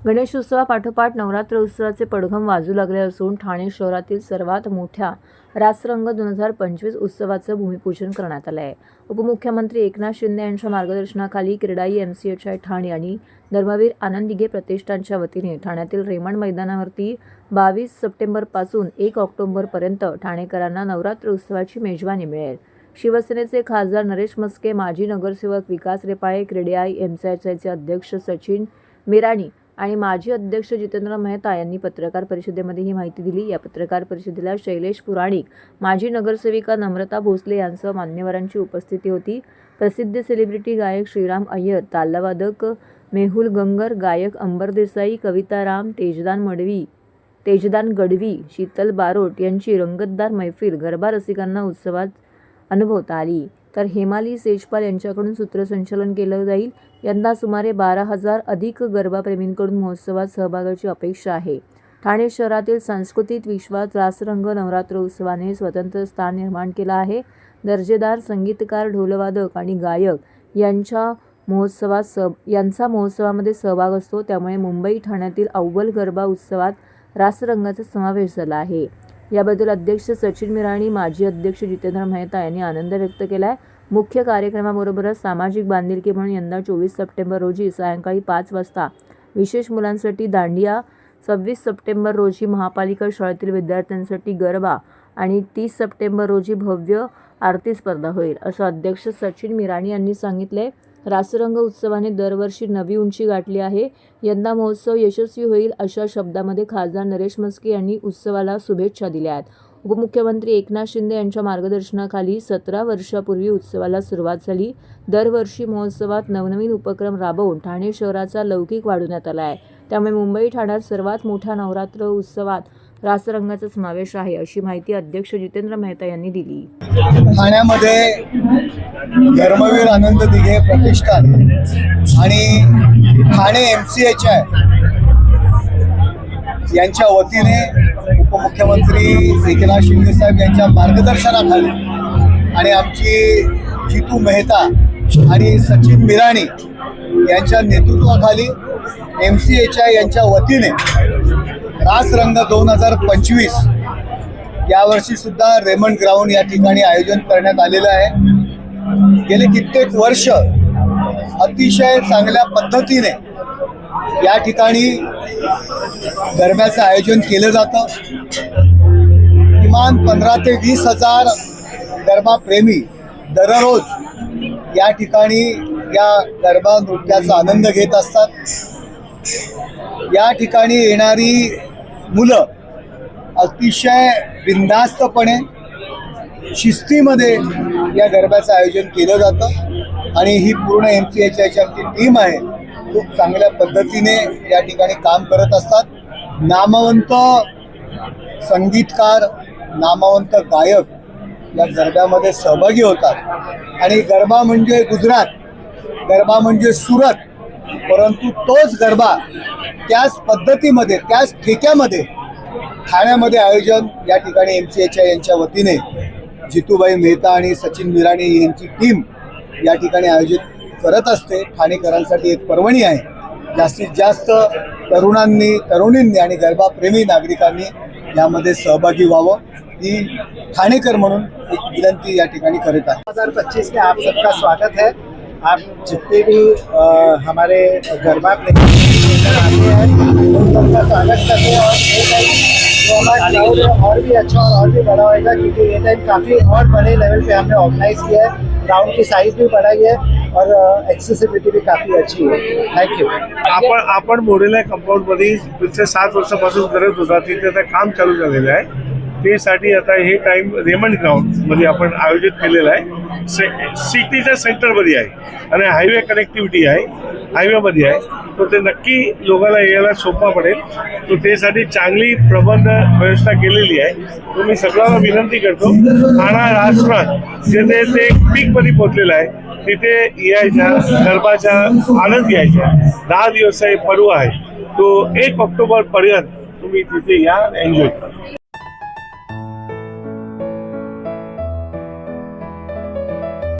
गणेशोत्सवापाठोपाठ नवरात्र उत्सवाचे पडघम वाजू लागले असून ठाणे शहरातील सर्वात मोठ्या रासरंग दोन हजार पंचवीस उत्सवाचं भूमिपूजन करण्यात आलं आहे उपमुख्यमंत्री एकनाथ शिंदे यांच्या मार्गदर्शनाखाली CREDAI M C H I Thane आणि धर्मवीर आनंद दिघे प्रतिष्ठानच्या वतीने ठाण्यातील रेमंड मैदानावरती बावीस सप्टेंबरपासून एक ऑक्टोबरपर्यंत ठाणेकरांना नवरात्र उत्सवाची मेजवानी मिळेल. शिवसेनेचे खासदार नरेश मस्के माजी नगरसेवक Vikas Repale CREDAI M C H आयचे अध्यक्ष सचिन मिराणी आणि माजी अध्यक्ष जितेंद्र मेहता यांनी पत्रकार परिषदेमध्ये ही माहिती दिली. या पत्रकार परिषदेला शैलेश पुराणिक माजी नगरसेविका नम्रता भोसले यांसह मान्यवरांची उपस्थिती होती. प्रसिद्ध सेलिब्रिटी गायक श्रीराम अय्यर तालवादक मेहुल गंगर गायक अंबर देसाई कविता राम तेजदान मडवी तेजदान गडवी शीतल बारोट यांची रंगतदार मैफिल गरबा रसिकांना उत्सवात अनुभवता आली. तर हेमाली सेजपाल यांच्याकडून सूत्रसंचालन केलं जाईल. यंदा सुमारे बारा हजार अधिक गरबाप्रेमींकडून महोत्सवात सहभागाची अपेक्षा आहे. ठाणे शहरातील सांस्कृतिक विश्वात रासरंग नवरात्र उत्सवाने स्वतंत्र स्थान निर्माण केलं आहे. दर्जेदार संगीतकार ढोलवादक आणि गायक यांच्या महोत्सवात सह यांचा महोत्सवामध्ये सहभाग असतो. त्यामुळे मुंबई ठाण्यातील अव्वल गरबा उत्सवात रासरंगाचा समावेश झाला आहे. याबद्दल अध्यक्ष सचिन मिराणी माजी अध्यक्ष जितेंद्र मेहता यांनी आनंद व्यक्त केला आहे मुख्य कार्यक्रमाबरोबरच सामाजिक बांधिलकी म्हणून यंदा चोवीस सप्टेंबर रोजी सायंकाळी पाच वाजता विशेष मुलांसाठी दांडिया सव्वीस सप्टेंबर रोजी महापालिका शाळेतील विद्यार्थ्यांसाठी गरबा आणि तीस सप्टेंबर रोजी भव्य आरती स्पर्धा होईल असं अध्यक्ष सचिन मिराणी यांनी सांगितले रासरंग उत्सवाने दरवर्षी नवी उंची गाठली आहे. यंदा महोत्सव यशस्वी होईल अशा शब्दामध्ये खासदार नरेश मस्के यांनी उत्सवाला शुभेच्छा दिल्या आहेत. उपमुख्यमंत्री एकनाथ शिंदे यांच्या मार्गदर्शनाखाली सतरा वर्षापूर्वी उत्सवाला सुरुवात झाली. दरवर्षी महोत्सवात नवनवीन उपक्रम राबवून ठाणे शहराचा लौकिक वाढवण्यात आला आहे. त्यामुळे मुंबई ठाण्यात सर्वात मोठ्या नवरात्र उत्सवात रासरंगाचा समावेश आहे अशी माहिती अध्यक्ष जितेंद्र मेहता यांनी दिली. ठाण्यामध्ये धर्मवीर आनंद दिघे प्रतिष्ठान आणि Thane M C H I यांच्या वतीने उपमुख्यमंत्री एकनाथ शिंदे साहेब यांच्या मार्गदर्शनाखाली आणि आमची जितू मेहता आणि सचिन मिराणी यांच्या नेतृत्वाखाली एम सी एच आय यांच्या वतीने रासरंग दोन हजार पंचवीस यावर्षी सुद्धा रेमंड ग्राउंड या ठिकाणी आयोजन करण्यात आलेलं आहे. गेले कित्येक वर्ष अतिशय चांगल्या पद्धतीने या ठिकाणी गरब्याचं आयोजन केलं जातं. किमान पंधरा ते वीस हजार गरबाप्रेमी दररोज या ठिकाणी या गरबा नृत्याचा आनंद घेत असतात. या ठिकाणी येणारी मुलं अतिशय बिंदास्तपणे शिस्तीमध्ये या गरब्याचं आयोजन केलं जातं. आणि ही पूर्ण एम सी एच आयची आमची टीम आहे. खूप चांगल्या पद्धतीने या ठिकाणी काम करत असतात. नामवंत संगीतकार नामवंत गायक या गरब्यामध्ये सहभागी होतात. आणि गरबा म्हणजे गुजरात गरबा म्हणजे सुरत परंतु तोच गरबा त्याच पद्धतीमध्ये त्याच ठेक्यामध्ये ठाण्यामध्ये आयोजन या ठिकाणी एम सी एच आय यांच्या वतीने जितूबाई मेहता आणि सचिन मिराणी यांची टीम या ठिकाणी आयोजित करत असते. ठाणेकरांसाठी एक पर्वणी आहे. जास्तीत जास्त तरुणांनी तरुणींनी आणि गरबाप्रेमी नागरिकांनी यामध्ये सहभागी व्हावं. ही ठाणेकर म्हणून एक विनंती या ठिकाणी करत आहे. 2025 में आप सबका स्वागत है। आप जितने भी आ, हमारे गरबा प्रेमी आते हैं उन सबका स्वागत करते हैं और और भी अच्छा और और भी बड़ा होएगा क्योंकि ये टाइम काफ़ी और बड़े लेवल पे हमने ऑर्गेनाइज किया है ग्राउंड की साइज भी बढ़ाई है और एक्सेसिबिलिटी भी काफ़ी अच्छी है थैंक यू आपण आपण मोडेला कंपाऊंडमध्ये पुढच्या सात वर्षापासून करत होता. तिथे आता काम चालू झालेलं आहे. त्यासाठी आता हे टाइम रेमंड ग्राउंडमध्ये आपण आयोजित केलेलं आहे. से- सिटीच्या सेंटरमध्ये आहे. आणि हायवे कनेक्टिव्हिटी आहे. हायवेमध्ये आहे. तर ते नक्की लोकांना यायला सोपा पडेल. तर त्यासाठी चांगली प्रबंध व्यवस्था केलेली आहे. तर मी सगळ्यांना विनंती करतो ठाणा राजस्थान जिथे ते पीकमध्ये पोहोचलेलं आहे तिथे यायच्या गरबाचा आनंद घ्यायचा दहा दिवस हे पर्व आहे. तो एक ऑक्टोबर पर्यंत तुम्ही तिथे या एन्जॉय करा.